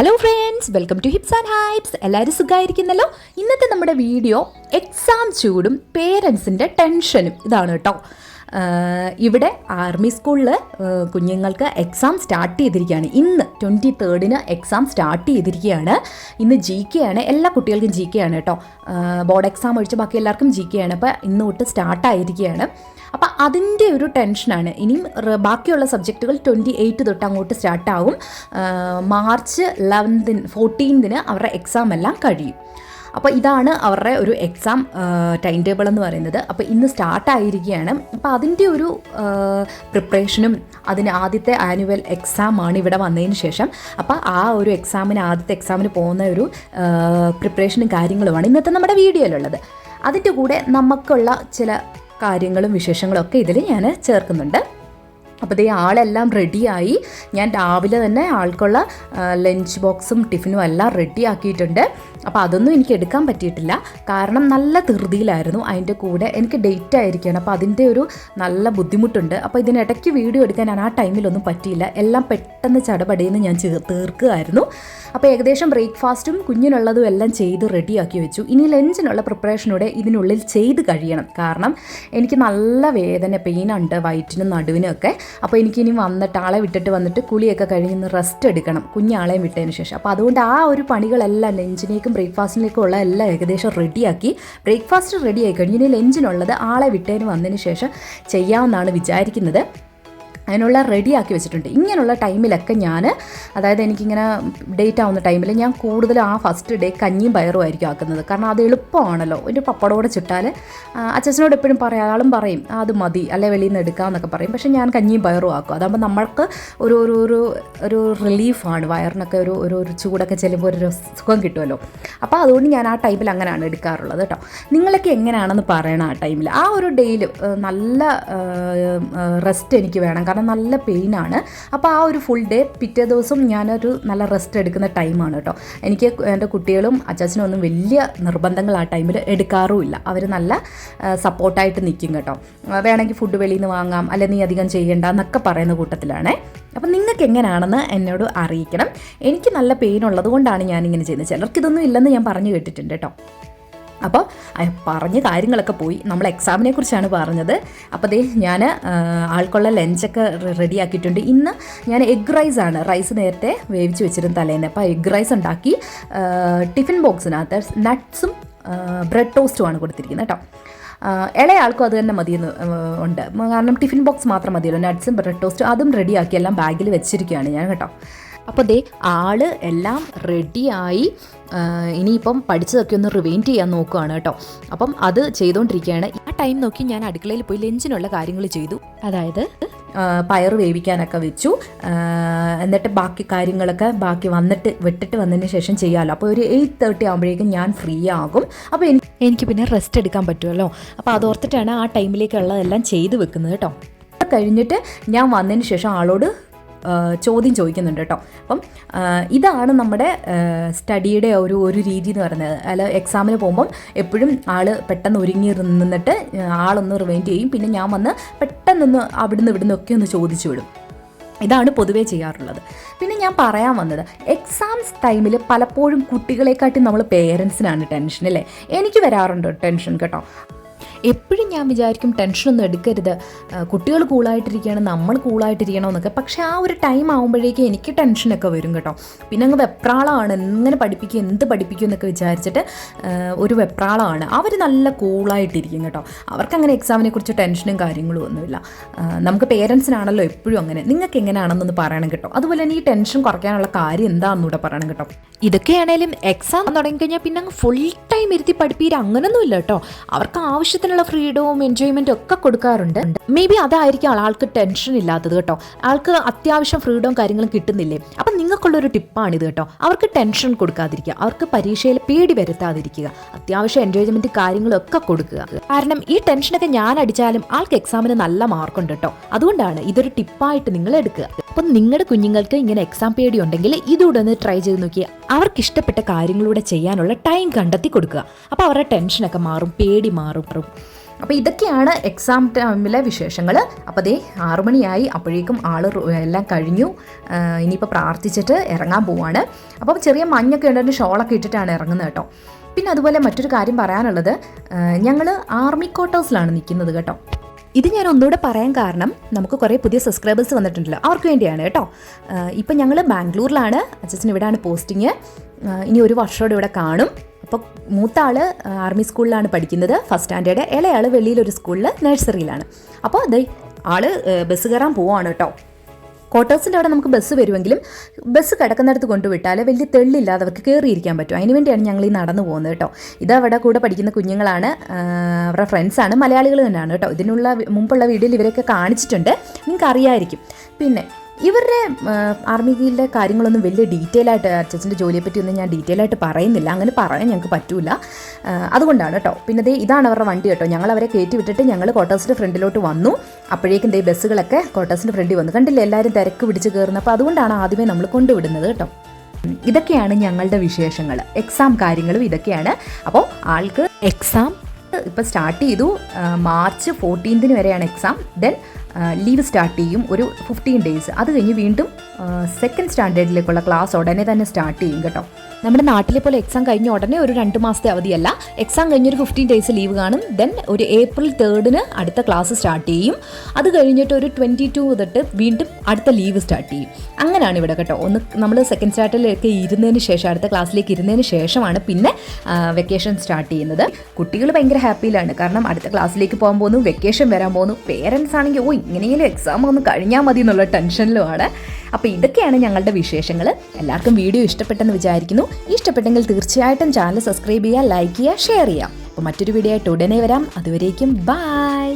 Hello friends welcome to hips and hypes എല്ലാവരും സുഖമായിരിക്കുന്നല്ലോ ഇന്നത്തെ നമ്മുടെ വീഡിയോ എക്സാം ചൂടും പേരൻസിന്റെ ടെൻഷനും ഇതാണ് കേട്ടോ. ഇവിടെ ആർമി സ്കൂളിൽ കുഞ്ഞുങ്ങൾക്ക് എക്സാം സ്റ്റാർട്ട് ചെയ്തിരിക്കുകയാണ്. ഇന്ന് ട്വന്റി തേർഡിന് എക്സാം സ്റ്റാർട്ട് ചെയ്തിരിക്കുകയാണ്. ഇന്ന് ജി കെ ആണ്. എല്ലാ കുട്ടികൾക്കും ജി കെ ആണ് കേട്ടോ. ബോർഡ് എക്സാം ഒഴിച്ച് ബാക്കി എല്ലാവർക്കും ജി കെ ആണ്. അപ്പോൾ ഇന്ന് തൊട്ട് സ്റ്റാർട്ടായിരിക്കുകയാണ് അപ്പോൾ അതിന്റെ ഒരു ടെൻഷനാണ് ഇനിയും ബാക്കിയുള്ള സബ്ജക്റ്റുകൾ ട്വന്റി എയ്റ്റ് തൊട്ട് അങ്ങോട്ട് സ്റ്റാർട്ടാവും മാർച്ച് ലെവൻത്തിന് ഫോർട്ടീൻതിന് അവരുടെ എക്സാം എല്ലാം കഴിയും. അപ്പോൾ ഇതാണ് അവരുടെ ഒരു എക്സാം ടൈം ടേബിൾ എന്ന് പറയുന്നത്. അപ്പോൾ ഇന്ന് സ്റ്റാർട്ട് ആയിരിക്കുകയാണ്. അപ്പോൾ അതിന്റെ ഒരു പ്രിപ്പറേഷനും അതിന് ആദ്യത്തെ ആനുവൽ എക്സാമാണ് ഇവിടെ വന്നതിന് ശേഷം. അപ്പോൾ ആ ഒരു എക്സാമിന് ആദ്യത്തെ എക്സാമിന് പോകുന്ന ഒരു പ്രിപ്പറേഷനും കാര്യങ്ങളുമാണ് ഇന്നത്തെ നമ്മുടെ വീഡിയോയിലുള്ളത്. അതിന്റെ കൂടെ നമുക്കുള്ള ചില കാര്യങ്ങളും വിശേഷങ്ങളും ഒക്കെ ഇതിൽ ഞാൻ ചേർക്കുന്നുണ്ട്. അപ്പോൾ ദേ ആളെല്ലാം റെഡിയായി ഞാൻ രാവിലെ തന്നെ ആൾക്കുള്ള ലഞ്ച് ബോക്സും ടിഫിനും എല്ലാം റെഡി ആക്കിയിട്ടുണ്ട് അപ്പോൾ അതൊന്നും എനിക്ക് എടുക്കാൻ പറ്റിയിട്ടില്ല. കാരണം നല്ല ധൃതിയിലായിരുന്നു. അതിന്റെ കൂടെ എനിക്ക് ഡേറ്റ് ആയിരിക്കുകയാണ്. അപ്പോൾ അതിന്റെ ഒരു നല്ല ബുദ്ധിമുട്ടുണ്ട്. അപ്പോൾ ഇതിനിടയ്ക്ക് വീഡിയോ എടുക്കാൻ ആ ടൈമിലൊന്നും പറ്റിയില്ല. എല്ലാം പെട്ടെന്ന് ചടപടയെന്ന് ഞാൻ തീർക്കുകയായിരുന്നു. അപ്പോൾ ഏകദേശം ബ്രേക്ക്ഫാസ്റ്റും കുഞ്ഞിനുള്ളതും എല്ലാം ചെയ്ത് റെഡിയാക്കി വെച്ചു. ഇനി ലഞ്ചിനുള്ള പ്രിപ്പറേഷനോടെ ഇതിനുള്ളിൽ ചെയ്ത് കഴിയണം. കാരണം എനിക്ക് നല്ല വേദന പെയിനുണ്ട് വയറ്റിനും നടുവിനും ഒക്കെ. അപ്പോൾ എനിക്കിനി വന്നിട്ട് ആളെ വിട്ടിട്ട് വന്നിട്ട് കുളിയൊക്കെ കഴിഞ്ഞ് റെസ്റ്റ് എടുക്കണം. കുഞ്ഞാളെയും വിട്ടതിന് ശേഷം. അപ്പോൾ അതുകൊണ്ട് ആ ഒരു പണികളെല്ലാം ലഞ്ചിനേക്കും ബ്രേക്ക്ഫാസ്റ്റിലേക്കും ഉള്ള എല്ലാം ഏകദേശം റെഡിയാക്കി. ബ്രേക്ക്ഫാസ്റ്റ് റെഡിയായി കഴിഞ്ഞ് ഇനി ലഞ്ചിനുള്ളത് ആളെ വിട്ടതിന് വന്നതിന് ശേഷം ചെയ്യാമെന്നാണ് വിചാരിക്കുന്നത്. അതിനുള്ള റെഡിയാക്കി വെച്ചിട്ടുണ്ട്. ഇങ്ങനെയുള്ള ടൈമിലൊക്കെ ഞാൻ അതായത് എനിക്കിങ്ങനെ ഡേറ്റ് ആവുന്ന ടൈമിൽ ഞാൻ കൂടുതൽ ആ ഫസ്റ്റ് ഡേ കഞ്ഞിയും പയറും ആയിരിക്കും ആക്കുന്നത്. കാരണം അത് എളുപ്പമാണല്ലോ. ഒരു പപ്പടോടെ ചുട്ടാൽ അച്ഛനോട് എപ്പോഴും പറയാം ആളും പറയും "ആ, അത് മതി. അല്ലെ വെളിയിൽ നിന്ന് എടുക്കാമെന്നൊക്കെ പറയും. പക്ഷേ ഞാൻ കഞ്ഞിയും പയറും ആക്കും. അതാകുമ്പോൾ നമ്മൾക്ക് ഒരു ഒരു ഒരു ഒരു റിലീഫാണ് വയറിനൊക്കെ ഒരു ഒരു ഒരു ചൂടൊക്കെ ചെല്ലുമ്പോൾ ഒരു സുഖം കിട്ടുമല്ലോ. അപ്പോൾ അതുകൊണ്ട് ഞാൻ ആ ടൈമിൽ അങ്ങനെയാണ് എടുക്കാറുള്ളത് കേട്ടോ. നിങ്ങളൊക്കെ എങ്ങനെയാണെന്ന് പറയണം ആ ടൈമിൽ ആ ഒരു ഡേയിൽ നല്ല റെസ്റ്റ് എനിക്ക് വേണം. കാരണം നല്ല പെയിനാണ് അപ്പോൾ ആ ഒരു ഫുൾ ഡേ പിറ്റേ ദിവസം ഞാനൊരു നല്ല റെസ്റ്റ് എടുക്കുന്ന ടൈമാണ് കേട്ടോ. എനിക്ക് എന്റെ കുട്ടികളും അച്ചാച്ചനും ഒന്നും വലിയ നിർബന്ധങ്ങൾ ആ ടൈമിൽ എടുക്കാറുമില്ല. അവർ നല്ല സപ്പോർട്ടായിട്ട് നിൽക്കും കേട്ടോ. വേണമെങ്കിൽ ഫുഡ് വെളിയിൽ നിന്ന് വാങ്ങാം അല്ലെ നീ അധികം ചെയ്യണ്ട എന്നൊക്കെ പറയുന്ന കൂട്ടത്തിലാണേ. അപ്പം നിങ്ങൾക്ക് എങ്ങനെയാണെന്ന് എന്നോട് അറിയിക്കണം. എനിക്ക് നല്ല പെയിൻ ഉള്ളത് കൊണ്ടാണ് ഞാനിങ്ങനെ ചെയ്യുന്നത്. ചിലർക്കിതൊന്നും ഇല്ലെന്ന് ഞാൻ പറഞ്ഞു കേട്ടിട്ടുണ്ട് കേട്ടോ. അപ്പോൾ പറഞ്ഞ കാര്യങ്ങളൊക്കെ പോയി. നമ്മൾ എക്സാമിനെ കുറിച്ചാണ് പറഞ്ഞത്. അപ്പോൾ ദേ ഞാൻ ആൾക്കുള്ള ലഞ്ചൊക്കെ റെഡിയാക്കിയിട്ടുണ്ട് ഇന്ന് ഞാൻ എഗ് റൈസ് ആണ്. റൈസ് നേരത്തെ വേവിച്ച് വെച്ചിരുന്ന തലേന്ന്. അപ്പോൾ എഗ് റൈസ് ഉണ്ടാക്കി ടിഫിൻ ബോക്സിനകത്ത് നട്ട്സും ബ്രെഡ് ടോസ്റ്റുമാണ് കൊടുത്തിരിക്കുന്നത് കേട്ടോ. ഇളയാൾക്കും അത് തന്നെ മതിയെന്ന് ഉണ്ട്. കാരണം ടിഫിൻ ബോക്സ് മാത്രം മതിയല്ലോ. നട്ട്സും ബ്രെഡ് ടോസ്റ്റും അതും റെഡിയാക്കി എല്ലാം ബാഗിൽ വെച്ചിരിക്കുകയാണ് ഞാൻ കേട്ടോ. അപ്പോൾ ദേ ആൾ എല്ലാം റെഡിയായി ഇനിയിപ്പം പഠിച്ചതൊക്കെ ഒന്ന് റിവൈൻഡ് ചെയ്യാൻ നോക്കുകയാണ് കേട്ടോ. അപ്പം അത് ചെയ്തുകൊണ്ടിരിക്കുകയാണ് ആ ടൈം നോക്കി ഞാൻ അടുക്കളയിൽ പോയി ലഞ്ചിനുള്ള കാര്യങ്ങൾ ചെയ്തു. അതായത് പയർ വേവിക്കാനൊക്കെ വെച്ചു. എന്നിട്ട് ബാക്കി കാര്യങ്ങളൊക്കെ ബാക്കി വന്നിട്ട് വിട്ടിട്ട് വന്നതിന് ശേഷം ചെയ്യാമല്ലോ അപ്പോൾ ഒരു എയ്റ്റ് തേർട്ടി ആകുമ്പോഴേക്കും ഞാൻ ഫ്രീ ആകും. അപ്പോൾ എനിക്ക് എനിക്ക് പിന്നെ റെസ്റ്റ് എടുക്കാൻ പറ്റുമല്ലോ. അപ്പോൾ അതോർത്തിട്ടാണ് ആ ടൈമിലേക്കുള്ളതെല്ലാം ചെയ്തു വെക്കുന്നത് കേട്ടോ. കഴിഞ്ഞിട്ട് ഞാൻ വന്നതിന് ശേഷം ആളോട് ചോദ്യം ചോദിക്കുന്നുണ്ട് കേട്ടോ. അപ്പം ഇതാണ് നമ്മുടെ സ്റ്റഡിയുടെ ഒരു ഒരു രീതി എന്ന് പറയുന്നത്. അല്ല എക്സാമിന് പോകുമ്പം എപ്പോഴും ആൾ പെട്ടെന്ന് ഒരുങ്ങി നിന്നിട്ട് ആളൊന്ന് റിവൈൻഡ് ചെയ്യും. പിന്നെ ഞാൻ വന്ന് പെട്ടെന്നൊന്ന് അവിടുന്ന് ഇവിടുന്ന് ഒക്കെ ഒന്ന് ചോദിച്ചു വിടും. ഇതാണ് പൊതുവേ ചെയ്യാറുള്ളത്. പിന്നെ ഞാൻ പറയാൻ വന്നത് എക്സാംസ് ടൈമിൽ പലപ്പോഴും കുട്ടികളെക്കാട്ടി നമ്മൾ പേരൻസിനാണ് ടെൻഷൻ അല്ലേ? എനിക്ക് വരാറുണ്ട് ടെൻഷൻ കേട്ടോ. എപ്പോഴും ഞാൻ വിചാരിക്കും ടെൻഷനൊന്നും എടുക്കരുത്. കുട്ടികൾ കൂളായിട്ടിരിക്കണം നമ്മൾ കൂളായിട്ടിരിക്കണം എന്നൊക്കെ. പക്ഷേ ആ ഒരു ടൈം ആകുമ്പോഴേക്കും എനിക്ക് ടെൻഷനൊക്കെ വരും കേട്ടോ. പിന്നെ അങ്ങ് വെപ്രാളമാണ് എങ്ങനെ പഠിപ്പിക്കും എന്ത് പഠിപ്പിക്കും എന്നൊക്കെ വിചാരിച്ചിട്ട് ഒരു വെപ്രാളമാണ് അവർ നല്ല കൂളായിട്ടിരിക്കും കേട്ടോ. അവർക്ക് അങ്ങനെ എക്സാമിനെ കുറിച്ച് ടെൻഷനും കാര്യങ്ങളും ഒന്നുമില്ല. നമുക്ക് പേരൻസിനാണല്ലോ എപ്പോഴും അങ്ങനെ. നിങ്ങൾക്ക് എങ്ങനെയാണെന്നൊന്ന് പറയണം കേട്ടോ. അതുപോലെ തന്നെ ഈ ടെൻഷൻ കുറയ്ക്കാനുള്ള കാര്യം എന്താണെന്നൂടെ പറയണം കേട്ടോ. ഇതൊക്കെയാണേലും എക്സാം തുടങ്ങിക്കഴിഞ്ഞാൽ പിന്നെ അങ്ങ് ഫുൾ ടൈം ഇരുത്തി പഠിപ്പീര് അങ്ങനൊന്നുമില്ല കേട്ടോ. അവർക്ക് ആവശ്യത്തിനുള്ള ഫ്രീഡവും എൻജോയ്മെന്റും ഒക്കെ കൊടുക്കാറുണ്ട്. മേ ബി അതായിരിക്കും ആൾക്ക് ടെൻഷൻ ഇല്ലാത്തത് കേട്ടോ. ആൾക്ക് അത്യാവശ്യം ഫ്രീഡവും കാര്യങ്ങളും കിട്ടുന്നില്ലേ? അപ്പം നിങ്ങൾക്കുള്ളൊരു ടിപ്പാണിത് കേട്ടോ. അവർക്ക് ടെൻഷൻ കൊടുക്കാതിരിക്കുക. അവർക്ക് പരീക്ഷയിൽ പേടി വരുത്താതിരിക്കുക. അത്യാവശ്യം എൻജോയ്മെന്റ് കാര്യങ്ങളൊക്കെ കൊടുക്കുക. കാരണം ഈ ടെൻഷനൊക്കെ ഞാൻ അടിച്ചാലും ആൾക്ക് എക്സാമിന് നല്ല മാർക്കുണ്ട് കേട്ടോ. അതുകൊണ്ടാണ് ഇതൊരു ടിപ്പായിട്ട് നിങ്ങൾ എടുക്കുക. അപ്പം നിങ്ങളുടെ കുഞ്ഞുങ്ങൾക്ക് ഇങ്ങനെ എക്സാം പേടി ഉണ്ടെങ്കിൽ ഇതുകൂടെ ഒന്ന് ട്രൈ ചെയ്ത് നോക്കി അവർക്ക് ഇഷ്ടപ്പെട്ട കാര്യങ്ങളൂടെ ചെയ്യാനുള്ള ടൈം കണ്ടെത്തി കൊടുക്കുക. അപ്പോൾ അവരുടെ ടെൻഷനൊക്കെ മാറും പേടി മാറും. അപ്പോൾ ഇതൊക്കെയാണ് എക്സാം ടൈമിലെ വിശേഷങ്ങൾ അപ്പോൾ അതേ ആറു മണിയായി അപ്പോഴേക്കും ആൾ എല്ലാം കഴിഞ്ഞു. ഇനിയിപ്പോൾ പ്രാർത്ഥിച്ചിട്ട് ഇറങ്ങാൻ പോവാണ്. അപ്പോൾ ചെറിയ മഞ്ഞൊക്കെ ഉണ്ടെങ്കിൽ ഷോളൊക്കെ ഇട്ടിട്ടാണ് ഇറങ്ങുന്നത് കേട്ടോ. പിന്നെ അതുപോലെ മറ്റൊരു കാര്യം പറയാനുള്ളത് ഞങ്ങൾ ആർമി ക്വാർട്ടേഴ്സിലാണ് നിൽക്കുന്നത് കേട്ടോ. ഇത് ഞാൻ ഒന്നുകൂടെ പറയാൻ കാരണം നമുക്ക് കുറേ പുതിയ സബ്സ്ക്രൈബേഴ്സ് വന്നിട്ടുണ്ടല്ലോ അവർക്ക് വേണ്ടിയാണ് കേട്ടോ. ഇപ്പം ഞങ്ങൾ ബാംഗ്ലൂരിലാണ് അച്ഛൻ ഇവിടെയാണ് പോസ്റ്റിങ്. ഇനി ഒരു വർഷമോടെ ഇവിടെ കാണും. അപ്പോൾ മൂത്ത ആൾ ആർമി സ്കൂളിലാണ് പഠിക്കുന്നത്. ഫസ്റ്റ് സ്റ്റാൻഡേർഡ് ഇളയാൾ വെളിയിലൊരു സ്കൂളിൽ നഴ്സറിയിലാണ് അപ്പോൾ അതെ ആൾ ബസ് കയറാൻ പോവാണ് കേട്ടോ. ക്വാർട്ടേഴ്സിന്റെ അവിടെ നമുക്ക് ബസ് വരുമെങ്കിലും ബസ് കിടക്കുന്നിടത്ത് കൊണ്ടുവിട്ടാൽ വലിയ തെള്ളില്ലാതെ അവർക്ക് കയറിയിരിക്കാൻ പറ്റും. അതിന് വേണ്ടിയാണ് ഞങ്ങൾ ഈ നടന്നു പോകുന്നത് കേട്ടോ. അവിടെ കൂടെ പഠിക്കുന്ന കുഞ്ഞുങ്ങളാണ് അവരുടെ ഫ്രണ്ട്സാണ് മലയാളികൾ തന്നെയാണ് കേട്ടോ. ഇതിനുള്ള മുമ്പുള്ള വീഡിയോയിൽ ഇവരൊക്കെ കാണിച്ചിട്ടുണ്ട്. നിങ്ങൾക്ക് അറിയായിരിക്കും പിന്നെ ഇവരുടെ ആർമിയിലെ കാര്യങ്ങളൊന്നും വലിയ ഡീറ്റെയിൽ ആയിട്ട് അച്ഛന്റെ ജോലിയെ പറ്റിയൊന്നും ഞാൻ ഡീറ്റെയിൽ ആയിട്ട് പറയുന്നില്ല. അങ്ങനെ പറയാൻ ഞങ്ങൾക്ക് പറ്റൂല. അതുകൊണ്ടാണ് കേട്ടോ. പിന്നെ ദേ ഇതാണ് അവരുടെ വണ്ടി കേട്ടോ. ഞങ്ങൾ അവരെ കയറ്റി വിട്ടിട്ട് ഞങ്ങൾ ക്വാർട്ടേഴ്സിന്റെ ഫ്രണ്ടിലോട്ട് വന്നു. അപ്പോഴേക്കും ദേ ബസ്സുകളൊക്കെ ക്വാർട്ടേഴ്സിന്റെ ഫ്രണ്ടിൽ വന്നു. കണ്ടില്ലേ? എല്ലാവരും തിരക്ക് പിടിച്ച് കയറുന്നത് അപ്പോൾ അതുകൊണ്ടാണ് ആദ്യമേ നമ്മൾ കൊണ്ടുവിടുന്നത് കേട്ടോ. ഇതൊക്കെയാണ് ഞങ്ങളുടെ വിശേഷങ്ങൾ. എക്സാം കാര്യങ്ങളും ഇതൊക്കെയാണ്. അപ്പോൾ ആൾക്ക് എക്സാം ഇപ്പോൾ സ്റ്റാർട്ട് ചെയ്തു. മാർച്ച് ഫോർട്ടീൻത്തിന് വരെയാണ് എക്സാം ദെൻ ലീവ് സ്റ്റാർട്ട് ചെയ്യും ഒരു ഫിഫ്റ്റീൻ ഡേയ്സ് അത് കഴിഞ്ഞ് വീണ്ടും സെക്കൻഡ് സ്റ്റാൻഡേർഡിലേക്കുള്ള ക്ലാസ് ഉടനെ തന്നെ സ്റ്റാർട്ട് ചെയ്യും കേട്ടോ. നമ്മുടെ നാട്ടിലെ പോലെ എക്സാം കഴിഞ്ഞ ഉടനെ ഒരു രണ്ട് മാസത്തെ അവധിയല്ല. എക്സാം കഴിഞ്ഞൊരു ഫിഫ്റ്റീൻ ഡേയ്സ് ലീവ് കാണും. ദെൻ ഒരു ഏപ്രിൽ തേർഡിന് അടുത്ത ക്ലാസ് സ്റ്റാർട്ട് ചെയ്യും. അത് കഴിഞ്ഞിട്ട് ഒരു ട്വന്റി ടു തൊട്ട് വീണ്ടും അടുത്ത ലീവ് സ്റ്റാർട്ട് ചെയ്യും. അങ്ങനെയാണ് ഇവിടെ കേട്ടോ. ഒന്ന് നമ്മൾ സെക്കൻഡ് സ്റ്റാർട്ടിലേക്ക് ഇരുന്നതിന് ശേഷം അടുത്ത ക്ലാസ്സിലേക്ക് ഇരുന്നതിന് ശേഷമാണ് പിന്നെ വെക്കേഷൻ സ്റ്റാർട്ട് ചെയ്യുന്നത്. കുട്ടികൾ ഭയങ്കര ഹാപ്പിയിലാണ് കാരണം അടുത്ത ക്ലാസ്സിലേക്ക് പോകാൻ പോകുന്നു വെക്കേഷൻ വരാൻ പോകുന്നു. പേരൻസ് ആണെങ്കിൽ ഓ ഇങ്ങനെയെങ്കിലും എക്സാം ഒന്ന് കഴിഞ്ഞാൽ മതി എന്നുള്ള ടെൻഷനിലുമാണ് അപ്പോൾ ഇതൊക്കെയാണ് ഞങ്ങളുടെ വിശേഷങ്ങൾ. എല്ലാവർക്കും വീഡിയോ ഇഷ്ടപ്പെട്ടെന്ന് വിചാരിക്കുന്നു. ഇഷ്ടപ്പെട്ടെങ്കിൽ തീർച്ചയായിട്ടും ചാനൽ സബ്സ്ക്രൈബ് ചെയ്യുക ലൈക്ക് ചെയ്യുക ഷെയർ ചെയ്യുക. അപ്പോൾ മറ്റൊരു വീഡിയോ ആയിട്ട് ഉടനെ വരാം. അതുവരേക്കും ബൈ